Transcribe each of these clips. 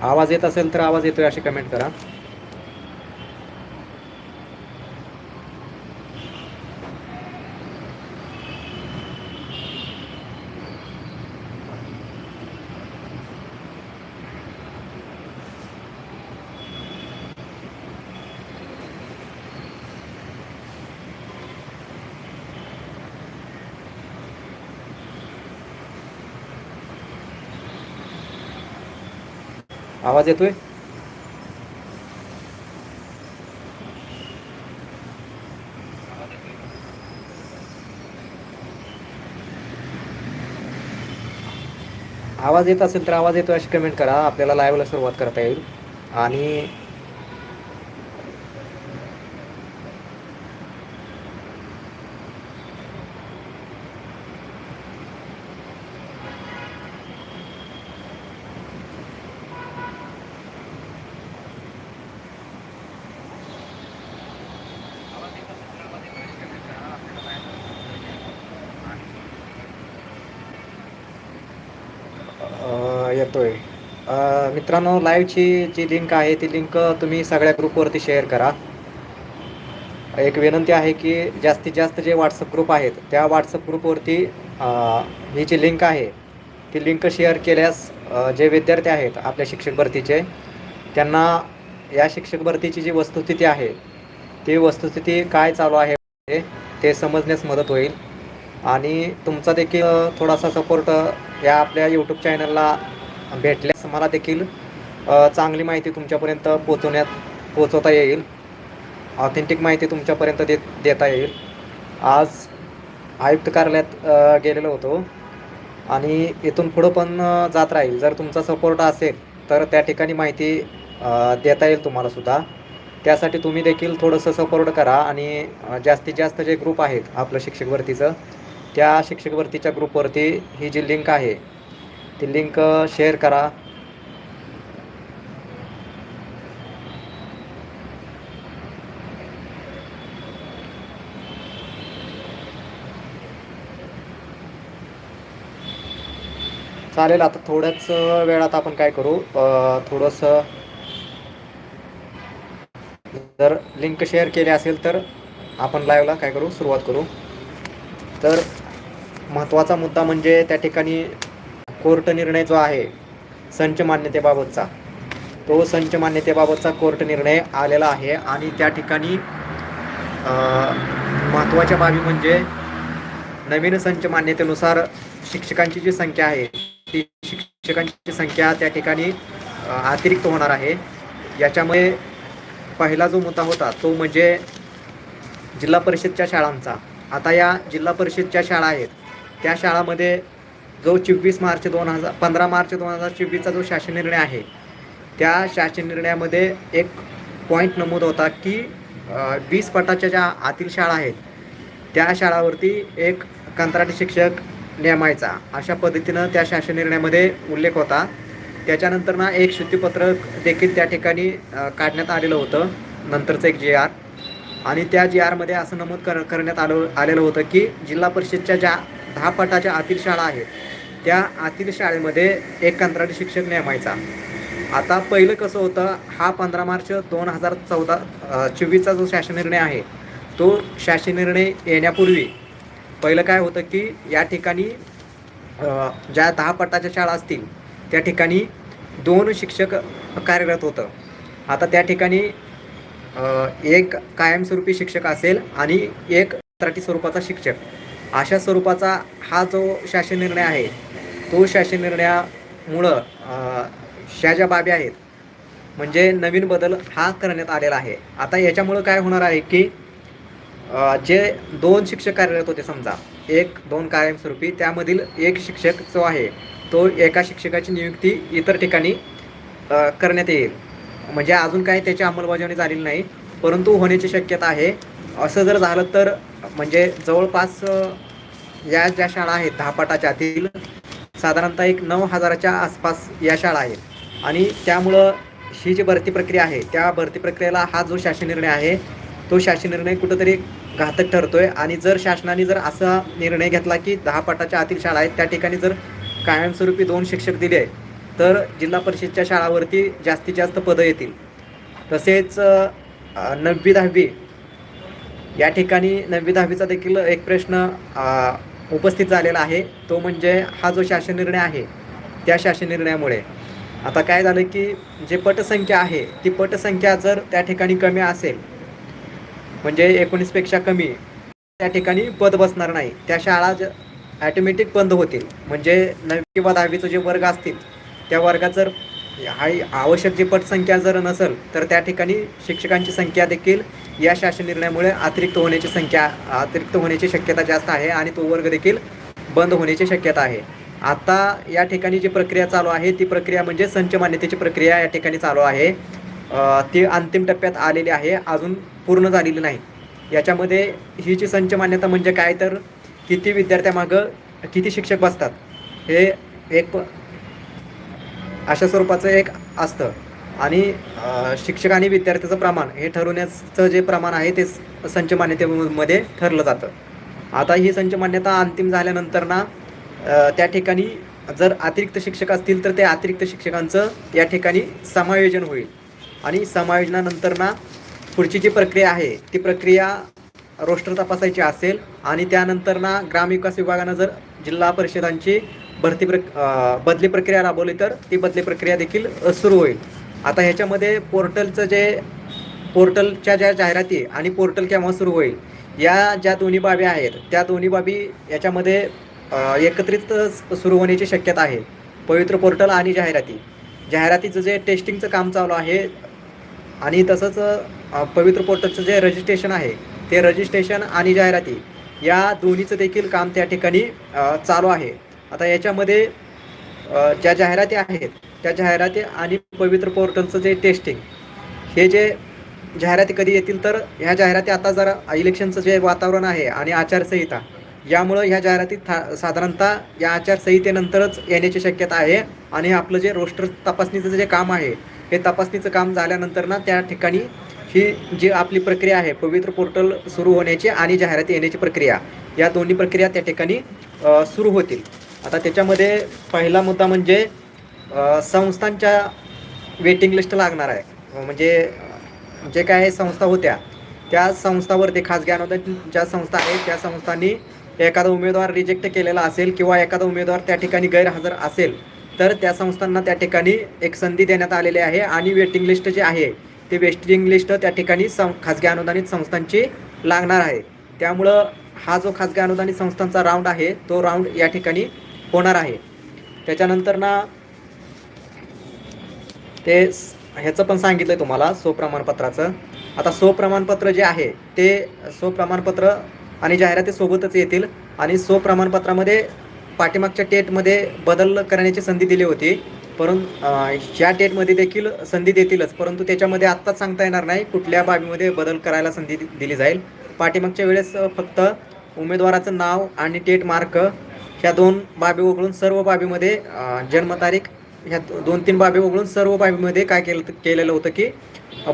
आवाज येत असेल तर आवाज येतोय अशी कमेंट करा. आवाज येतोय? आवाज येत असेल तर आवाज येतो अशी कमेंट करा. आपल्याला लाईव्हला सुरुवात करता येईल. आणि येतोय. मित्रांनो लाईव्हची जी लिंक आहे ती लिंक तुम्ही सगळ्या ग्रुपवरती शेअर करा. एक विनंती आहे की जास्तीत जास्त जे व्हॉट्सअप ग्रुप आहेत त्या व्हॉट्सअप ग्रुपवरती ही जी लिंक आहे ती लिंक शेअर केल्यास जे विद्यार्थी आहेत आपल्या शिक्षक भरतीचे त्यांना या शिक्षक भरतीची जी वस्तुस्थिती आहे ती वस्तुस्थिती काय चालू आहे ते समजण्यास मदत होईल. आणि तुमचा देखील थोडासा सपोर्ट या आपल्या यूट्यूब चॅनलला भेटल्यास मला देखील चांगली माहिती तुमच्यापर्यंत पोचवण्यात पोचवता येईल. ऑथेंटिक माहिती तुमच्यापर्यंत देत देता येईल. आज आयुक्त कार्यालयात गेलेलो होतो. आणि इथून पुढं पण जात राहील. जर तुमचा सपोर्ट असेल तर त्या ठिकाणी माहिती देता येईल तुम्हाला सुद्धा. त्यासाठी तुम्ही देखील थोडंसं सपोर्ट करा आणि जास्तीत जास्त जे ग्रुप आहेत आपलं शिक्षक भरतीचं त्या शिक्षक भरतीच्या ग्रुपवरती ही जी लिंक आहे ती लिंक शेअर करा. चालेल आता थोड्याच वेळात आपण काय करू? थोडंसं जर लिंक शेअर केली असेल तर आपण लाईव्हला काय करू? सुरुवात करू. तर महत्त्वाचा मुद्दा म्हणजे त्या ठिकाणी कोर्ट निर्णय जो आहे संच मान्यतेबाबतचा तो संच मान्यतेबाबतचा कोर्ट निर्णय आलेला आहे आणि त्या ठिकाणी महत्त्वाच्या बाबी म्हणजे नवीन संच मान्यतेनुसार शिक्षकांची जी संख्या आहे ती शिक्षकांची संख्या त्या ठिकाणी अतिरिक्त होणार आहे. याच्यामुळे पहिला जो मुद्दा होता तो म्हणजे जिल्हा परिषदच्या शाळांचा. आता या जिल्हा परिषदच्या शाळा आहेत त्या शाळामध्ये जो चोवीस मार्च दोन हजार पंधरा मार्च दोन हजार चोवीसचा जो शासन निर्णय आहे त्या शासन निर्णयामध्ये एक पॉईंट नमूद होता की वीस पटाच्या ज्या आतील शाळा आहेत त्या शाळावरती एक कंत्राटी शिक्षक नेमायचा अशा पद्धतीनं त्या शासन निर्णयामध्ये उल्लेख होता. त्याच्यानंतर ना एक शुद्धीपत्रक देखील त्या ठिकाणी काढण्यात आलेलं होतं नंतरचं एक जे आर आणि त्या जी आरमध्ये असं नमूद कर करण्यात आलं आलेलं होतं की जिल्हा परिषदच्या ज्या दहा पटाच्या आतील शाळा आहेत. त्या आतील शाळेमध्ये एक कंत्राटी शिक्षक नेमायचा. आता पहिलं कसं होतं हा पंधरा मार्च दोन हजार चौदा चोवीसचा जो शासन निर्णय आहे तो शासन निर्णय येण्यापूर्वी पहिलं काय होतं की या ठिकाणी ज्या दहा पटाच्या शाळा असतील त्या ठिकाणी दोन शिक्षक कार्यरत होतं. आता त्या ठिकाणी एक कायमस्वरूपी शिक्षक असेल आणि एक कंत्राटी स्वरूपाचा शिक्षक. अशा स्वरूपाचा हा जो शासन निर्णय आहे तो शासन निर्णयामुळं ह्या ज्या बाबी आहेत म्हणजे नवीन बदल हा करण्यात आलेला आहे. आता याच्यामुळं काय होणार आहे की जे दोन शिक्षक कार्यरत होते समजा एक दोन कायमस्वरूपी त्यामधील एक शिक्षक जो आहे तो एका शिक्षकाची नियुक्ती इतर ठिकाणी करण्यात येईल. म्हणजे अजून काही त्याची अंमलबजावणी झालेली नाही. परंतु होण्याची शक्यता आहे. असं जर झालं तर म्हणजे जवळपास या ज्या शाळा आहेत दहा आतील साधारणतः एक नऊ हजाराच्या आसपास या शाळा आहेत. आणि त्यामुळं ही जी भरती प्रक्रिया आहे त्या भरती प्रक्रियेला हा जो शासन निर्णय आहे तो शासन निर्णय कुठंतरी घातक ठरतोय. आणि जर शासनाने जर असा निर्णय घेतला की दहा पटाच्या आतील शाळा आहेत त्या ठिकाणी जर कायमस्वरूपी दोन शिक्षक दिले तर जिल्हा परिषदच्या शाळावरती जास्तीत जास्त पदं येतील. तसेच नववी दहावी. या ठिकाणी नववी दहावीचा देखील एक प्रश्न उपस्थित झालेला आहे. तो म्हणजे हा जो शासन निर्णय आहे त्या शासन निर्णयामुळे आता काय झालं की जे पटसंख्या आहे ती पटसंख्या जर त्या ठिकाणी कमी असेल म्हणजे एकोणीसपेक्षा कमी त्या ठिकाणी पद बसणार नाही. त्या शाळा ज ॲटोमॅटिक बंद होतील. म्हणजे नववी किंवा दहावीचं जे वर्ग असतील त्या वर्गात जर हाही आवश्यक जी पटसंख्या जर नसेल तर त्या ठिकाणी शिक्षकांची संख्या देखील या शासन निर्णयामुळे अतिरिक्त होण्याची संख्या अतिरिक्त होण्याची शक्यता जास्त आहे आणि तो वर्ग देखील बंद होण्याची शक्यता आहे. आता या ठिकाणी जी प्रक्रिया चालू आहे ती प्रक्रिया म्हणजे संच मान्यतेची प्रक्रिया या ठिकाणी चालू आहे. ती अंतिम टप्प्यात आलेली आहे अजून पूर्ण झालेली नाही. याच्यामध्ये ही जी संच मान्यता म्हणजे काय? तर किती विद्यार्थ्यामागं किती शिक्षक बसतात? हे एक प- अशा स्वरूपाचं एक असतं. आणि शिक्षक आणि विद्यार्थ्याचं प्रमाण हे ठरवण्याचं जे प्रमाण आहे ते स- संच मान्यतेमध्ये ठरलं जातं. आता ही संच मान्यता अंतिम झाल्यानंतर ना त्या ठिकाणी जर अतिरिक्त शिक्षक असतील तर त्या अतिरिक्त शिक्षकांचं या ठिकाणी समायोजन होईल. आणि समायोजनानंतर ना पुढची जी प्रक्रिया आहे ती प्रक्रिया रोस्टर तपासायची असेल आणि त्यानंतर ना ग्रामविकास विभागानं जर जिल्हा परिषदांची भरती प्रक बदली प्रक्रिया राबवली तर ती बदली प्रक्रिया देखील सुरू होईल. आता ह्याच्यामध्ये पोर्टलचं जे पोर्टलच्या ज्या जाहिराती आणि पोर्टल केव्हा सुरू होईल या ज्या दोन्ही बाबी आहेत त्या दोन्ही बाबी याच्यामध्ये एकत्रित सुरू होण्याची शक्यता आहे. पवित्र पोर्टल आणि जाहिराती. जाहिरातीचं जे टेस्टिंगचं काम चालू आहे आणि तसंच पवित्र पोर्टलचं जे रजिस्ट्रेशन आहे ते रजिस्ट्रेशन आणि जाहिराती या दोन्हीचं देखील काम त्या ठिकाणी चालू आहे. आता याच्यामध्ये ज्या जाहिराती आहेत त्या जाहिराती आणि पवित्र पोर्टलचं जे टेस्टिंग हे जे जाहिराती कधी येतील तर ह्या जाहिराती आता जरा इलेक्शनचं जे वातावरण आहे आणि आचारसंहिता यामुळं ह्या जाहिराती था साधारणतः या आचारसंहितेनंतरच येण्याची शक्यता आहे आणि आपलं जे रोस्टर तपासणीचं जे काम आहे हे तपासणीचं काम झाल्यानंतर ना त्या ठिकाणी ही जी आपली प्रक्रिया आहे पवित्र पोर्टल सुरू होण्याची आणि जाहिराती येण्याची प्रक्रिया या दोन्ही प्रक्रिया त्या ठिकाणी सुरू होतील. आता त्याच्यामध्ये पहिला मुद्दा म्हणजे संस्थांच्या वेटिंग लिस्ट लागणार आहे. म्हणजे जे काय संस्था होत्या त्या संस्थावरती खाजगी अनुदान ज्या संस्था आहेत. त्या संस्थांनी एखादा उमेदवार रिजेक्ट केलेला असेल किंवा एखादा उमेदवार त्या ठिकाणी गैरहजर असेल तर त्या संस्थांना त्या ठिकाणी एक संधी देण्यात आलेली आहे आणि वेटिंग लिस्ट जे आहे ते वेटिंग लिस्ट त्या ठिकाणी सं खाजगी अनुदानित संस्थांची लागणार आहे. त्यामुळं हा जो खाजगी अनुदानित संस्थांचा राऊंड आहे तो राऊंड या ठिकाणी होणार आहे. त्याच्यानंतर ना ते स- ह्याचं पण सांगितलं आहे तुम्हाला सो प्रमाणपत्राचं. आता सो प्रमाणपत्र जे आहे ते सो प्रमाणपत्र आणि जाहिराती सोबतच येतील आणि सो प्रमाणपत्रामध्ये पाठीमागच्या टेटमध्ये बदल करण्याची संधी दिली होती. परंतु या टेटमध्ये देखील संधी देतीलच परंतु त्याच्यामध्ये आत्ताच सांगता येणार नाही कुठल्या बाबीमध्ये बदल करायला संधी दिली जाईल. पाठीमागच्या वेळेस फक्त उमेदवाराचं नाव आणि टेट मार्क ह्या दोन बाबी वगळून सर्व बाबीमध्ये जन्मतारीख ह्या दोन तीन बाबी वगळून सर्व बाबीमध्ये काय केलं केलेलं होतं की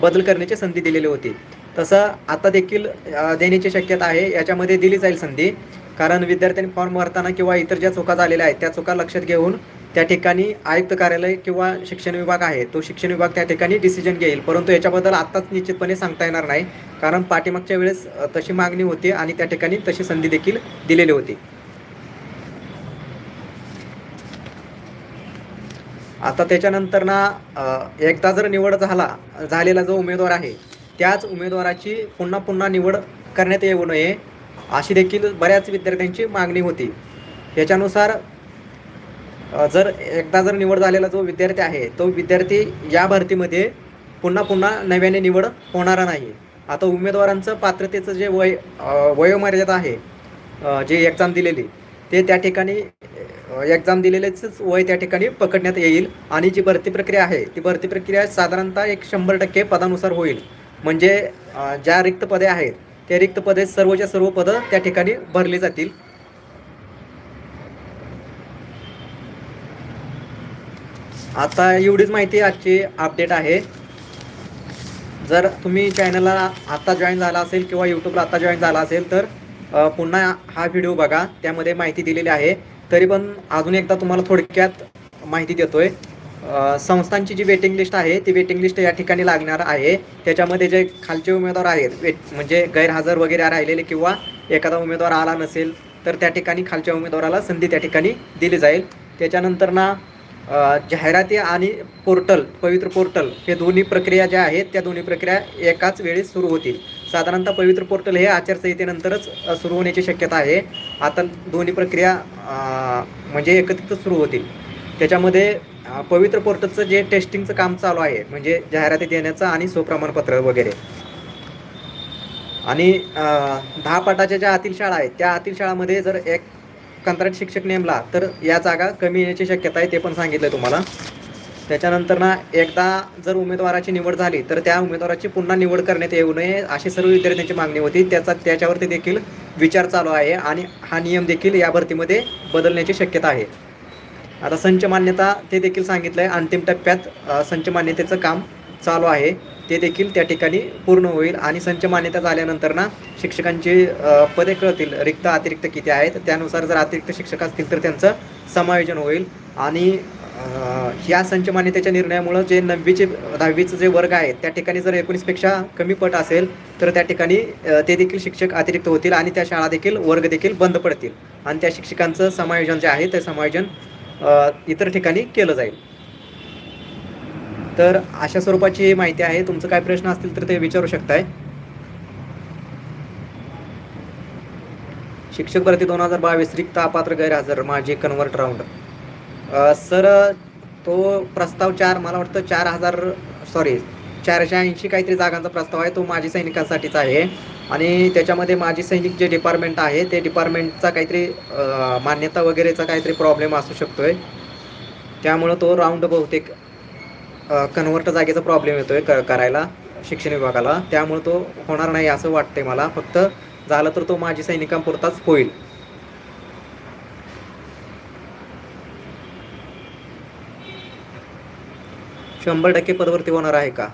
बदल करण्याची संधी दिलेली होती. तसं आता देखील देण्याची शक्यता आहे याच्यामध्ये दिली जाईल संधी. कारण विद्यार्थ्यांनी फॉर्म भरताना किंवा इतर ज्या चुका झालेल्या आहेत त्या चुका लक्षात घेऊन त्या ठिकाणी आयुक्त कार्यालय किंवा शिक्षण विभाग आहे तो शिक्षण विभाग त्या ठिकाणी डिसिजन घेईल. परंतु याच्याबद्दल आत्ताच निश्चितपणे सांगता येणार नाही. कारण पाठीमागच्या वेळेस तशी मागणी होती आणि त्या ठिकाणी तशी संधी देखील दिलेली होती. आता त्याच्यानंतर ना एकदा जर निवड झाला झालेला जो उमेदवार आहे त्याच उमेदवाराची पुन्हा पुन्हा निवड करण्यात येऊ नये अशी देखील बऱ्याच विद्यार्थ्यांची मागणी होती. याच्यानुसार जर एकदा जर निवड झालेला जो विद्यार्थी आहे तो विद्यार्थी या भरतीमध्ये पुन्हा पुन्हा नव्याने निवड होणारा नाही. आता उमेदवारांचं पात्रतेचं जे वय वयोमर्यादा आहे जे एक्झाम दिलेली ते त्या ठिकाणी एक्झाम दिलेलेच वय त्या ठिकाणी पकडण्यात येईल. आणि जी भरती प्रक्रिया आहे ती भरती प्रक्रिया साधारणतः एक शंभर टक्के पदानुसार होईल. म्हणजे ज्या रिक्त पदे आहेत त्या रिक्त पदे सर्वच्या सर्व पदं त्या ठिकाणी भरली जातील. आता एवढीच माहिती आजची अपडेट आहे. जर तुम्ही चॅनलला आत्ता जॉईन झाला असेल किंवा यूट्यूबला आत्ता जॉईन झाला असेल तर पुन्हा हा व्हिडिओ बघा. त्यामध्ये माहिती दिलेली आहे. तरी पण अजून एकदा तुम्हाला थोडक्यात माहिती देतोय. संस्थांची जी वेटिंग लिस्ट आहे ती वेटिंग लिस्ट या ठिकाणी लागणार आहे. त्याच्यामध्ये जे खालचे उमेदवार आहेत वेट म्हणजे गैरहजर वगैरे राहिलेले किंवा एखादा उमेदवार आला नसेल तर त्या ठिकाणी खालच्या उमेदवाराला संधी त्या ठिकाणी दिली जाईल. त्याच्यानंतर ना जाहिराती आणि पोर्टल पवित्र पोर्टल हे दोन्ही प्रक्रिया ज्या आहेत त्या दोन्ही प्रक्रिया एकाच वेळी सुरू होतील. साधारणतः पवित्र पोर्टल हे आचारसंहितेनंतरच सुरू होण्याची शक्यता आहे. आता दोन्ही प्रक्रिया म्हणजे एकत्रित सुरू होतील. त्याच्यामध्ये पवित्र पोर्टलचं जे टेस्टिंगचं काम चालू आहे म्हणजे जाहिराती देण्याचं आणि स्वप्रमाणपत्र वगैरे. आणि दहा पाटाच्या ज्या आतील शाळा आहेत त्या आतील शाळामध्ये जर एक कंत्राट शिक्षक नेमला तर या जागा कमी येण्याची शक्यता आहे ते पण सांगितलं आहे तुम्हाला. त्याच्यानंतर ना एकदा जर उमेदवाराची निवड झाली तर त्या उमेदवाराची पुन्हा निवड करण्यात येऊ नये अशी सर्व विद्यार्थ्यांची मागणी होती. त्याचा त्याच्यावरती देखील विचार चालू आहे आणि हा नियम देखील या भरतीमध्ये बदलण्याची शक्यता आहे. आता संच मान्यता ते देखील सांगितलं आहे अंतिम टप्प्यात संच मान्यतेचं काम चालू आहे. ते देखील त्या ठिकाणी पूर्ण होईल आणि संच मान्यता झाल्यानंतर ना शिक्षकांची पदे कळतील. रिक्त अतिरिक्त किती आहेत? त्यानुसार जर अतिरिक्त शिक्षक असतील तर त्यांचं समायोजन होईल आणि ह्या संच मान्यतेच्या निर्णयामुळं जे नववीचे दहावीचं जे वर्ग आहेत त्या ठिकाणी जर एकोणीसपेक्षा कमी पट असेल तर त्या ठिकाणी ते देखील शिक्षक अतिरिक्त होतील आणि त्या शाळा देखील वर्ग देखील बंद पडतील. आणि त्या शिक्षकांचं समायोजन जे आहे ते समायोजन इतर ठिकाणी केलं जाईल. तर अशा स्वरूपाची ही माहिती आहे. तुमचं काय प्रश्न असतील तर ते विचारू शकताय. शिक्षक भरती दोन हजार बावीस रिक्त अपात्र गैरहजर माझे कन्वर्ट राऊंड सर तो प्रस्ताव चार मला वाटतं चार हजार सॉरी चारशे ऐंशी काहीतरी जागांचा प्रस्ताव आहे. तो माजी सैनिकांसाठीच आहे. आणि त्याच्यामध्ये माजी सैनिक जे डिपार्टमेंट आहे ते डिपार्टमेंटचा काहीतरी मान्यता वगैरेचा काहीतरी प्रॉब्लेम असू शकतोय. त्यामुळं तो राऊंड बहुतेक कन्वर्ट जागेचा प्रॉब्लेम येतोय क करायला शिक्षण विभागाला. त्यामुळं तो होणार नाही असं वाटतंय मला. फक्त झालं तर तो माजी सैनिकांपुरताच होईल. शंभर टक्के पदभरती होणार आहे का?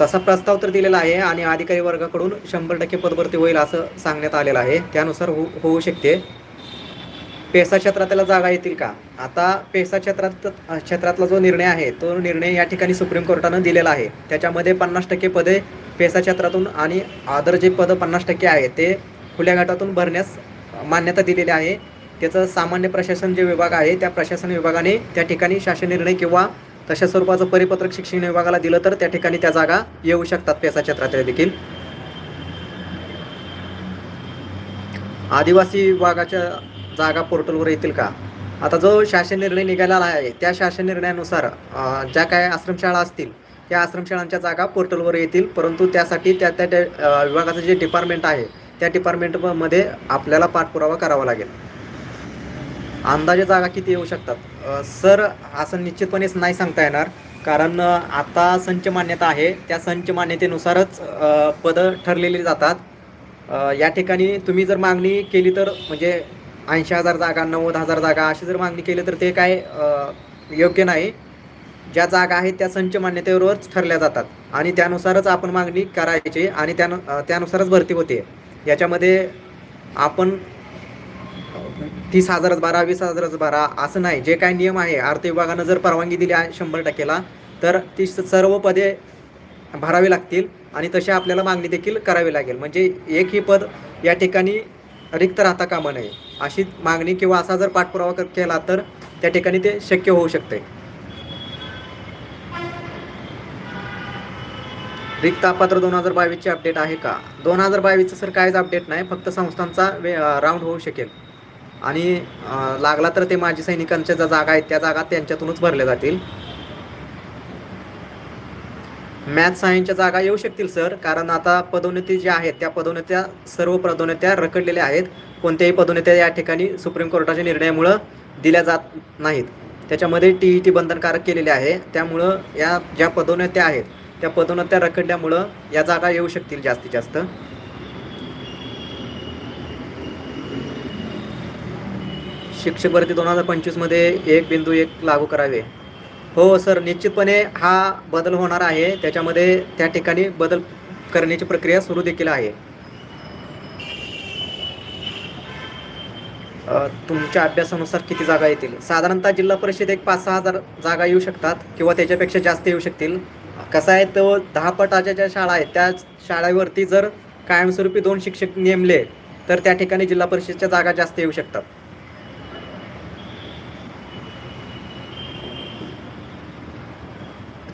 तसा प्रस्ताव तर दिलेला आहे आणि अधिकारी वर्गाकडून शंभर टक्के पदभरती होईल असं सांगण्यात आलेलं आहे. त्यानुसार हो होऊ शकते. पेसा क्षेत्रातल्या जागा येतील का? आता पेसा क्षेत्रात क्षेत्रातला जो निर्णय आहे तो निर्णय या ठिकाणी सुप्रीम कोर्टानं दिलेला आहे. त्याच्यामध्ये पन्नास टक्के पदे पेसा क्षेत्रातून आणि आदर जे पदं पन्नास टक्के आहे ते खुल्या गटातून भरण्यास मान्यता दिलेली आहे. त्याचं सामान्य प्रशासन जे विभाग आहे त्या प्रशासन विभागाने त्या ठिकाणी शासन निर्णय किंवा तशा स्वरूपाचं परिपत्रक शिक्षण विभागाला दिलं तर त्या ठिकाणी त्या जागा येऊ शकतात पेसा क्षेत्रातल्या देखील. आदिवासी विभागाच्या जागा पोर्टलवर येतील का? आता जो शासन निर्णय निघालेला आहे त्या शासन निर्णयानुसार ज्या काय आश्रमशाळा असतील त्या आश्रमशाळांच्या जागा पोर्टलवर येतील. परंतु त्यासाठी त्या त्या त्या, विभागाचं जे डिपार्टमेंट आहे त्या डिपार्टमेंटमध्ये आपल्याला पाठपुरावा करावा लागेल. अंदाजे जागा किती येऊ शकतात? सर असं निश्चितपणेच नाही सांगता येणार. कारण आता संच मान्यता आहे. त्या संच मान्यतेनुसारच पदं ठरलेली जातात. या ठिकाणी तुम्ही जर मागणी केली तर म्हणजे ऐंशी हजार जागा नव्वद हजार जागा अशी जर मागणी केली तर ते काय योग्य नाही. ज्या जागा आहेत त्या संच मान्यतेवरच ठरल्या जातात. आणि त्यानुसारच आपण मागणी करायची आणि त्यानु त्यानुसारच भरती होते. याच्यामध्ये आपण तीस हजारच बारा वीस हजारच बारा असं नाही. जे काय नियम आहे अर्थ विभागानं जर परवानगी दिली आहे शंभर टक्केला तर ती सर्व पदे भरावी लागतील आणि तशी आपल्याला मागणी देखील करावी लागेल. म्हणजे एकही पद या ठिकाणी रिक्त राहता कामा नये. अशी मागणी किंवा असा जर पाठपुरावा केला तर त्या ठिकाणी ते शक्य होऊ शकते. रिक्त अपात्र दोन हजार बावीसची अपडेट आहे का? दोन हजार बावीसचं सर काहीच अपडेट नाही फक्त संस्थांचा वे राऊंड होऊ शकेल. आणि लागला तर ते माजी सैनिकांच्या ज्या जागा आहेत त्या जागा त्यांच्यातूनच भरल्या जातील. मॅथ सायन्सच्या जागा येऊ शकतील सर. कारण आता पदोन्नती ज्या आहेत त्या पदोन्नत्या सर्व पदोन्नत्या रखडलेल्या आहेत. कोणत्याही पदोन्नत्या या ठिकाणी सुप्रीम कोर्टाच्या निर्णयामुळं दिल्या जात नाहीत. त्याच्यामध्ये टी ई टी बंधनकारक केलेले आहे. त्यामुळं या ज्या पदोन्नत्या आहेत त्या पदोन्नत्या रखडल्यामुळं या जागा येऊ शकतील जास्तीत जास्त. शिक्षक भरती दोन हजार पंचवीसमध्ये एक बिंदू एक लागू करावे. हो सर. निश्चितपणे हा बदल होणार आहे. त्याच्यामध्ये त्या ठिकाणी बदल करण्याची प्रक्रिया सुरू देखील आहे. तुमच्या अभ्यासानुसार किती जागा येतील? साधारणतः जिल्हा परिषद एक पाच सहा हजार जागा येऊ शकतात किंवा त्याच्यापेक्षा जास्त येऊ शकतील. कसं आहे तो? दहा पटाच्या ज्या शाळा आहेत त्या शाळेवरती जर कायमस्वरूपी दोन शिक्षक नेमले तर त्या ठिकाणी जिल्हा परिषदच्या जागा जास्त येऊ शकतात.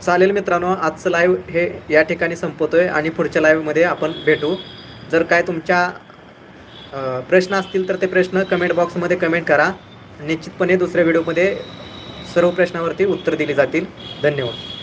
चालेल मित्रांनो आजचं लाईव्ह हे या ठिकाणी संपवतोय आणि पुढच्या लाईव्हमध्ये आपण भेटू. जर काय तुमच्या प्रश्न असतील तर ते प्रश्न कमेंट बॉक्समध्ये कमेंट करा. निश्चितपणे दुसऱ्या व्हिडिओमध्ये सर्व प्रश्नावरती उत्तर दिली जातील. धन्यवाद.